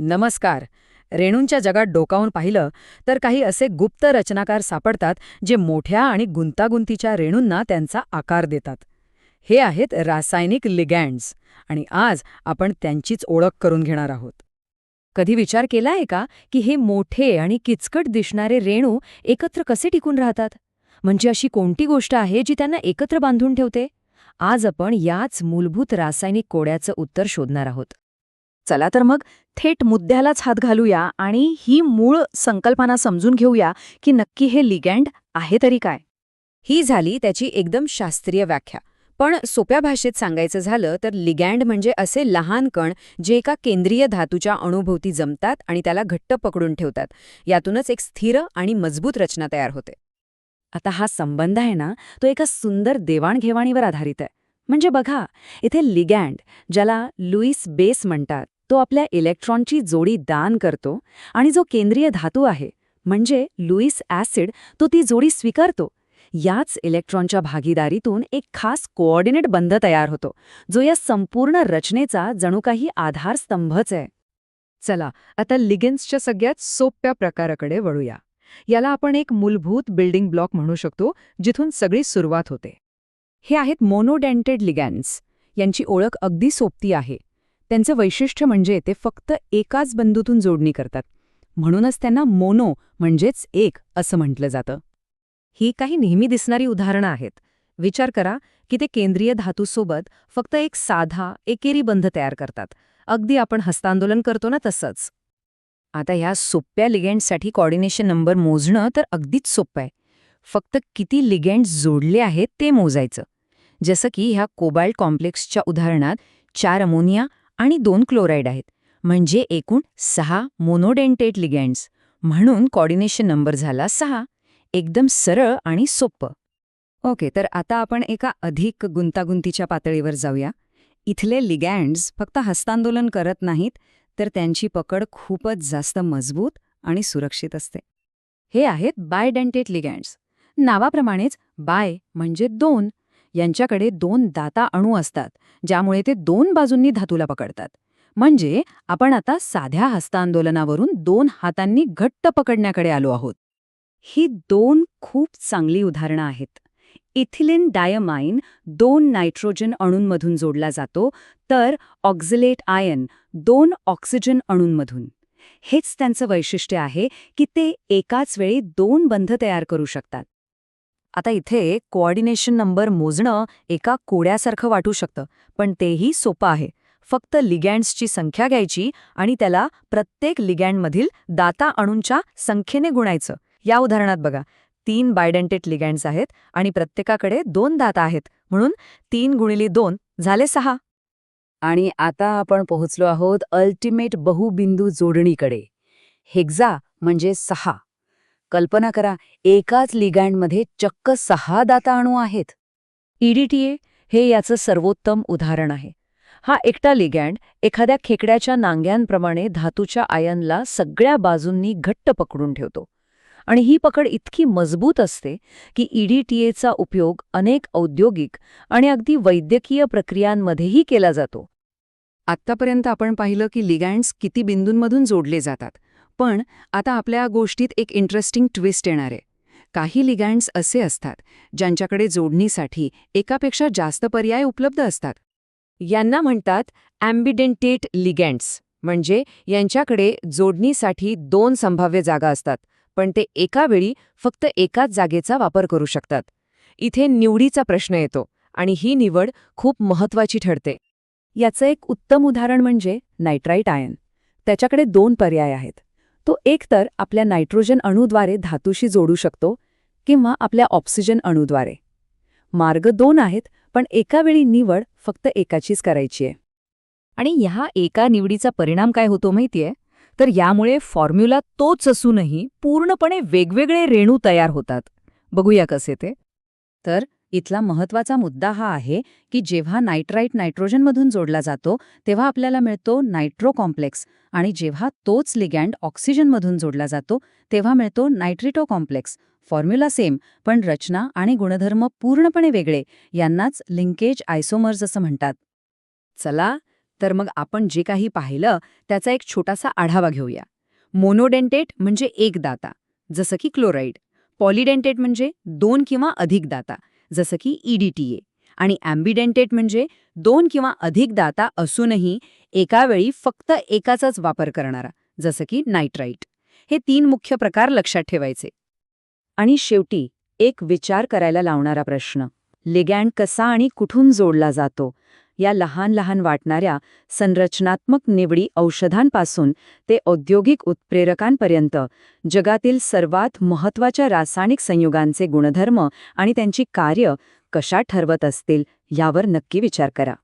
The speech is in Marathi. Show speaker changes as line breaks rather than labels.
नमस्कार. रेणूंच्या जगात डोकावून पाहिलं तर काही असे गुप्त रचनाकार सापडतात जे मोठ्या आणि गुंतागुंतीच्या रेणूंना त्यांचा आकार देतात. हे आहेत रासायनिक लिगँड्स आणि आज आपण त्यांचीच ओळख करून घेणार आहोत. कधी विचार केला आहे का की हे मोठे आणि किचकट दिसणारे रेणू एकत्र कसे टिकून राहतात? म्हणजे अशी कोणती गोष्ट आहे जी त्यांना एकत्र बांधून ठेवते? आज आपण याच मूलभूत रासायनिक कोड्याचं उत्तर शोधणार आहोत. चला तर मग थेट मुद्द्यालाच हात घालूया आणि ही मूळ संकल्पना समजून घेऊया की नक्की हे लिगँड आहे तरी काय. ही झाली त्याची एकदम शास्त्रीय व्याख्या. पण सोप्या भाषेत सांगायचं झालं तर लिगँड म्हणजे असे लहान कण जे एका केंद्रीय धातूच्या अणुभोवती जमतात आणि त्याला घट्ट पकडून ठेवतात. यातूनच एक स्थिर आणि मजबूत रचना तयार होते. आता हा संबंध आहे ना तो एका सुंदर देवाणघेवाणीवर आधारित आहे. म्हणजे बघा इथे लिगँड ज्याला लुईस बेस म्हणतात तो आपल्या इलेक्ट्रॉनची जोडी दान करतो आणि जो केंद्रीय धातू आहे म्हणजे लुईस ॲसिड तो ती जोडी स्वीकारतो. याच इलेक्ट्रॉनच्या भागीदारीतून एक खास कोऑर्डिनेट बंध तयार होतो जो या संपूर्ण रचनेचा जणू काही आधारस्तंभच आहे. चला आता लिगेन्सच्या सगळ्यात सोप्या प्रकाराकडे वळूया. याला आपण एक मूलभूत बिल्डिंग ब्लॉक म्हणू शकतो जिथून सगळी सुरुवात होते. हे आहेत मोनोडेंटेड लिगॅन्स यांची ओळख अगदी सोपती आहे. त्यांचं वैशिष्ट्य म्हणजे ते फक्त एकाच बंधूतून जोडणी करतात. म्हणूनच त्यांना मोनो म्हणजेच एक असं म्हटलं जातं. ही काही नेहमी दिसणारी उदाहरणं आहेत. विचार करा की ते केंद्रीय धातूसोबत फक्त एक साधा एकेरी बंध तयार करतात. अगदी आपण हस्तांदोलन करतो ना तसंच. आता ह्या सोप्या लिगेंडसाठी कॉर्डिनेशन नंबर मोजणं तर अगदीच सोपं आहे. फक्त किती लिगेंड्स जोडले आहेत ते मोजायचं. जसं की ह्या कोबाल्ट कॉम्प्लेक्सच्या उदाहरणात चार अमोनिया आणि दोन क्लोराईड आहेत. म्हणजे एकूण सहा मोनोडेंटेट लिगँड्स. म्हणून कॉर्डिनेशन नंबर झाला सहा. एकदम सरळ आणि सोपं ओके तर आता आपण एका अधिक गुंतागुंतीच्या पातळीवर जाऊया. इथले लिगँड्स फक्त हस्तांदोलन करत नाहीत तर त्यांची पकड खूपच जास्त मजबूत आणि सुरक्षित असते. हे आहेत बायडेंटेट लिगँड्स. नावाप्रमाणेच बाय म्हणजे दोन यांच्याकडे दोन दाता अणू असतात ज्यामुळे ते दोन बाजूंनी धातूला पकडतात. म्हणजे आपण आता साध्या हस्तांदोलनावरून दोन हातांनी घट्ट पकडण्याकडे आलो आहोत. ही दोन खूप चांगली उदाहरणं आहेत. इथिलिन डायमाइन दोन नायट्रोजन अणूंमधून जोडला जातो तर ऑक्झिलेट आयन दोन ऑक्सिजन अणूंमधून. हेच त्यांचं वैशिष्ट्य आहे की ते एकाच वेळी दोन बंध तयार करू शकतात. आता इथे कोऑर्डिनेशन नंबर मोजणं एका कोड्यासारखं वाटू शकतं पण तेही सोपं आहे. फक्त लिगँड्सची संख्या घ्यायची आणि त्याला प्रत्येक लिगँडमधील दाता अणूंच्या संख्येने गुणायचं. या उदाहरणात बघा तीन बायडेंटेट लिगँड्स आहेत आणि प्रत्येकाकडे दोन दाता आहेत म्हणून तीन गुणिले दोन झाले सहा. आणि आता आपण पोहोचलो आहोत अल्टिमेट बहुबिंदू जोडणीकडे. हेक्झा म्हणजे सहा. कल्पना करा एकाच लिगँडमध्ये चक्क सहा दाता अणू आहेत. ईडीटीए हे याचं सर्वोत्तम उदाहरण आहे. हा एकटा लिगँड एखाद्या खेकड्याच्या नांग्यांप्रमाणे धातूच्या आयनला सगळ्या बाजूंनी घट्ट पकडून ठेवतो. आणि ही पकड इतकी मजबूत असते की ईडीटीएचा उपयोग अनेक औद्योगिक आणि अगदी वैद्यकीय प्रक्रियांमध्येही केला जातो. आत्तापर्यंत आपण पाहिलं की लिगँड्स किती बिंदूंमधून जोडले जातात. पण आता आपल्या गोष्टीत एक इंटरेस्टिंग ट्विस्ट येणार आहे. काही लिगँड्स असे असतात ज्यांच्याकडे जोडणीसाठी एकापेक्षा जास्त पर्याय उपलब्ध असतात. यांना म्हणतात ॲम्बिडेंटेट लिगँड्स म्हणजे यांच्याकडे जोडणीसाठी दोन संभाव्य जागा असतात पण ते एका वेळी फक्त एकाच जागेचा वापर करू शकतात. इथे निवडीचा प्रश्न येतो आणि ही निवड खूप महत्वाची ठरते. याचं एक उत्तम उदाहरण म्हणजे नायट्राईट आयन. त्याच्याकडे दोन पर्याय आहेत. तो एकतर आपल्या नायट्रोजन अणूद्वारे धातूशी जोडू शकतो किंवा आपल्या ऑक्सिजन अणूद्वारे. मार्ग दोन आहेत पण एका वेळी निवड फक्त एकाचीच करायची आहे. आणि ह्या एका निवडीचा परिणाम काय होतो माहितीये? तर यामुळे फॉर्म्युला तोच असूनही पूर्णपणे वेगवेगळे रेणू तयार होतात. बघूया कसे ते. तर इथला महत्त्वाचा मुद्दा हा आहे की जेव्हा नायट्राईट नायट्रोजनमधून जोडला जातो तेव्हा आपल्याला मिळतो नायट्रो कॉम्प्लेक्स आणि जेव्हा तोच लिगँड ऑक्सिजनमधून जोडला जातो तेव्हा मिळतो नायट्रिटो कॉम्प्लेक्स फॉर्म्युला सेम पण रचना आणि गुणधर्म पूर्णपणे वेगळे यांनाच लिंकेज आयसोमर्स असं म्हणतात. चला तर मग आपण जे काही पाहिलं त्याचा एक छोटासा आढावा घेऊया. मोनोडेंटेट म्हणजे एक दाता जसं की क्लोराईड. पॉलिडेंटेट म्हणजे दोन किंवा अधिक दाता. जसं की ईडीटीए आणि ॲम्बिडेंटेट म्हणजे दोन किंवा अधिक दाता असूनही एका वेळी फक्त एकाचाच वापर करणारा जसं की नायट्राईट हे तीन मुख्य प्रकार लक्षात ठेवायचे. आणि शेवटी एक विचार करायला लावणारा प्रश्न. लिगँड कसा आणि कुठून जोडला जातो? या लहान लहान वाटणाऱ्या संरचनात्मक निवडी औषधांपासून ते औद्योगिक उत्प्रेरकांपर्यंत जगातील सर्वात महत्त्वाच्या रासायनिक संयुगांचे गुणधर्म आणि त्यांची कार्य कशा ठरवत असतील यावर नक्की विचार करा.